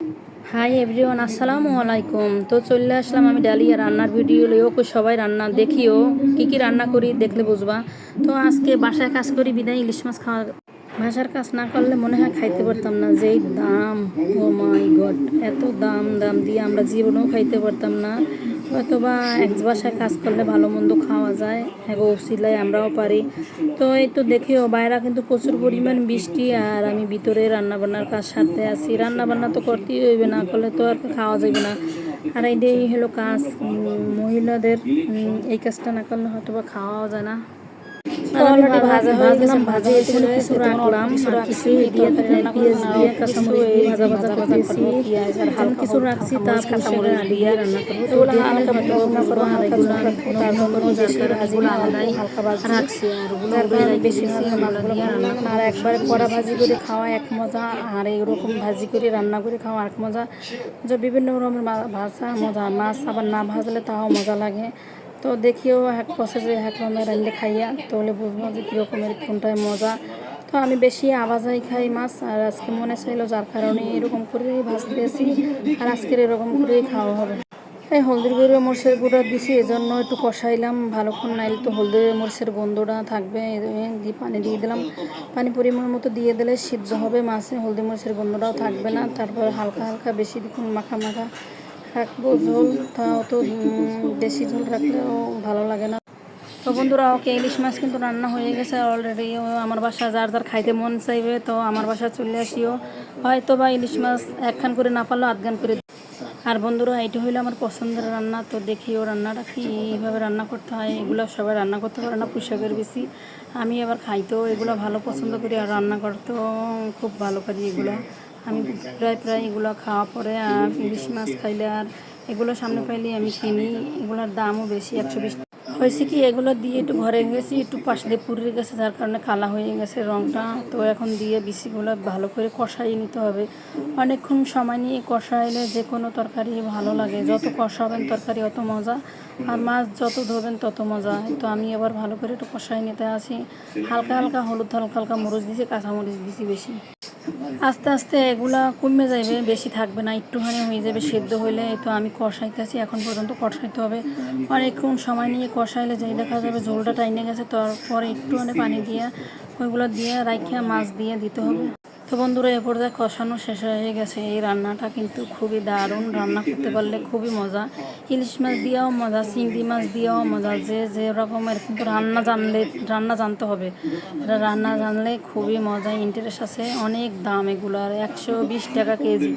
Hi everyone আসসালামু আলাইকুম তো চলে আসলাম আমি ডালিয়া রান্নার ভিডিও লইও সবাই রান্না দেখিও। কি কি রান্না করি দেখলে বুঝবা। তো আজকে বাসায় কাজ করি, বিদায় ইলিশ মাছ খাওয়া বাসার কাজ না করলে মনে হয় খাইতে পারতাম না। যেই দাম, ও মাই গড এত দাম দাম দিয়ে আমরা জীবনেও খাইতে পারতাম না। হয়তো বা এক বাসায় কাজ করলে ভালো মন্দ খাওয়া যায় এক সিলাই আমরাও পারি। তো এই তো দেখিও, বাইরা কিন্তু প্রচুর পরিমাণ বৃষ্টি আর আমি ভিতরে রান্নাবান্নার কাজ সারতে আছি। রান্নাবান্না তো করতেই হইবে, না করলে তো আর খাওয়া যাবে না। আর এই হলো কাজ মহিলাদের এই কাজটা না করলে হয়তো খাওয়াও যায় না। অলরেডি ভাজা হয়ে গেছে ভাজা হয়েছিল কিছু রাখলাম আর কিছু দিয়ে পেঁয়াজ দিয়ে কাঁচামরিচ দিয়ে ভাজা ভাজা করতেছি আমি কিছু রাখছি তা কাঁচামরিচ দিয়ে রান্না করব তো ওগুলো হালকা রান্না করব আর তারপর দেশের ভাজিগুলো আলাদাই রাখছি আর ওগুলো বেশি ভালো দিয়ে রান্না করব। আর একবারে কড়া ভাজি করে খাওয়া এক মজা আর এইরকম ভাজি করে রান্না করে খাওয়া এক মজা যে বিভিন্ন রকমের ভাজা মজা মাছ আবার না ভাজলে তাও মজা লাগে তো দেখিও এক প্রসেসে এক রকমের রান্না খাইয়া তাহলে বুঝব যে কীরকমের কোনটায় মজা। তো আমি বেশি আওয়াজাই খাই মাছ, আর আজকে মনে চাইলো যার কারণে এরকম করেই ভাজতেছি আর আজকের এরকম করেই খাওয়া হবে। এই হলদির গুঁড়ো মরিচের গুঁড়ো দিছি, এজন্য একটু কষাইলাম, ভালোক্ষণ নাইলে তো হলদির মরিচের গন্ধটা থাকবে দিয়ে পানি দিয়ে দিলাম। পানি পরিমাণ মতো দিয়ে দিলে সিদ্ধ হবে মাছে হলদি মরিচের গন্ধটাও থাকবে না, তারপর হালকা হালকা বেশি দেখুন মাখা মাখা রাখব ঝোল তাও তো বেশি ঝোল রাখলেও ভালো লাগে না। তো বন্ধুরা, ওকে ইলিশ মাছ কিন্তু রান্না হয়ে গেছে অলরেডি আমার বাসা যার যার খাইতে মন চাইবে, তো আমার বাসা চলে আসিও হয়তো বা ইলিশ মাছ একখান করে না পারলেও আধগান করে আর বন্ধুরা এটি হইল আমার পছন্দের রান্না, তো দেখিও রান্নাটা কীভাবে রান্না করতে হয়। এগুলো সবাই রান্না করতে পারে না পুষাকের বেশি। আমি আবার খাইতেও এগুলো ভালো পছন্দ করি আর রান্না করতেও খুব ভালো করি এগুলো। আমি প্রায় প্রায় এগুলো খাওয়া পরে, আর ইলিশ মাছ খাইলে আর এগুলো সামনে পাইলে আমি কিনি। এগুলোর দামও বেশি, একশো বিশ। হয়েছে কি, এগুলো দিয়ে একটু ঘরে গেছি, একটু পাশ দিয়ে পুড়ে গেছে, যার কারণে কালা হয়ে গেছে রঙটা তো এখন দিয়ে বিচিগুলো ভালো করে কষাই নিতে হবে। অনেকক্ষণ সময় নিয়ে কষাইলে যে কোনো তরকারি ভালো লাগে। যত কষাবেন তরকারি অত মজা, আর মাছ যত ধরবেন তত মজা। তো আমি এবার ভালো করে একটু কষাই নিতে আসি হালকা হালকা হলুদ, হালকা হালকা মরিচ দিয়েছি, কাঁচামরিচ দিয়েছি বেশি। আস্তে আস্তে এগুলা কমে যাবে বেশি থাকবে না, একটুখানি হয়ে যাবে, সেদ্ধ হইলে তো আমি কষাইতেছি, এখন পর্যন্ত কষাইতে হবে। অনেকক্ষণ সময় নিয়ে কষাইলে যেই দেখা যাবে ঝোলটা টাইনে গেছে, তারপরে একটুখানি পানি দিয়ে ওইগুলো দিয়ে রাখিয়া মাছ দিয়ে দিতে হবে। তো বন্ধুরা এরপর দেখ কষানো শেষ হয়ে গেছে। এই রান্নাটা কিন্তু খুবই দারুণ। রান্না করতে পারলে খুবই মজা। ইলিশ মাছ দিয়েও মজা, চিংড়ি মাছ দিয়েও মজা। যে যে রকমের কিন্তু রান্না জানলে, রান্না জানতে হবে। এটা রান্না জানলে খুবই মজা। ইন্টারেস্ট আছে অনেক দাম এগুলো আর একশো বিশ টাকা কেজি।